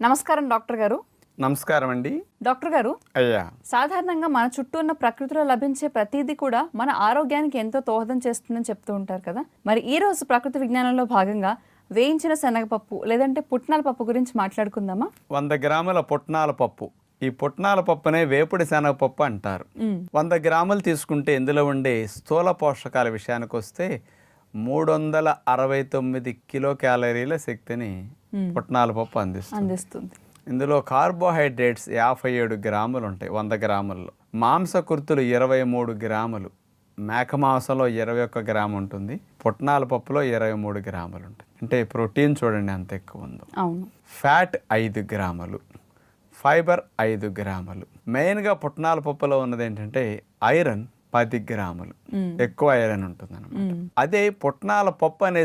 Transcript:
నమస్కారం డాక్టర్ గారు. నమస్కారం అండి. డాక్టర్ గారు అయ్యా. సాధారణంగా మన చుట్టూ ఉన్న ప్రకృతిలో లభించే ప్రతిదీ కూడా మన ఆరోగ్యానికి ఎంతో దోహదం చేస్తుందని చెప్తూ ఉంటారు కదా. మరి ఈ రోజు ప్రకృతి విజ్ఞానంలో భాగంగా వేయించిన శనగపప్పు లేదంటే పుట్నాల పప్పు గురించి మాట్లాడుకుందామా? వంద గ్రాముల పుట్నాల పప్పు. ఈ పుట్నాల పప్పునే వేపుడి శనగపప్పు అంటారు. వంద గ్రాములు తీసుకుంటే ఇందులో ఉండే స్థూల పోషకాల విషయానికి వస్తే మూడు వందల అరవై తొమ్మిది కిలో క్యాలరీల శక్తిని పుట్నాల పప్పు అందిస్తుంది. అందిస్తుంది. ఇందులో కార్బోహైడ్రేట్స్ యాభై ఏడు గ్రాములు ఉంటాయి వంద గ్రాముల్లో. మాంసకృతులు ఇరవై మూడు గ్రాములు. మేక మాంసంలో ఇరవై ఒక్క గ్రాము ఉంటుంది పుట్నాల పప్పులో ఇరవై మూడు గ్రాములు ఉంటాయి. అంటే ప్రోటీన్ చూడండి ఎంత ఎక్కువ ఉందో. అవును. ఫ్యాట్ ఐదు గ్రాములు ఫైబర్ ఐదు గ్రాములు. మెయిన్గా పుట్నాల పప్పులో ఉన్నది ఏంటంటే ఐరన్ పది గ్రాములు. ఎక్కువ ఐరన్ ఉంటుంది అదే పుట్నాల పప్పు అనే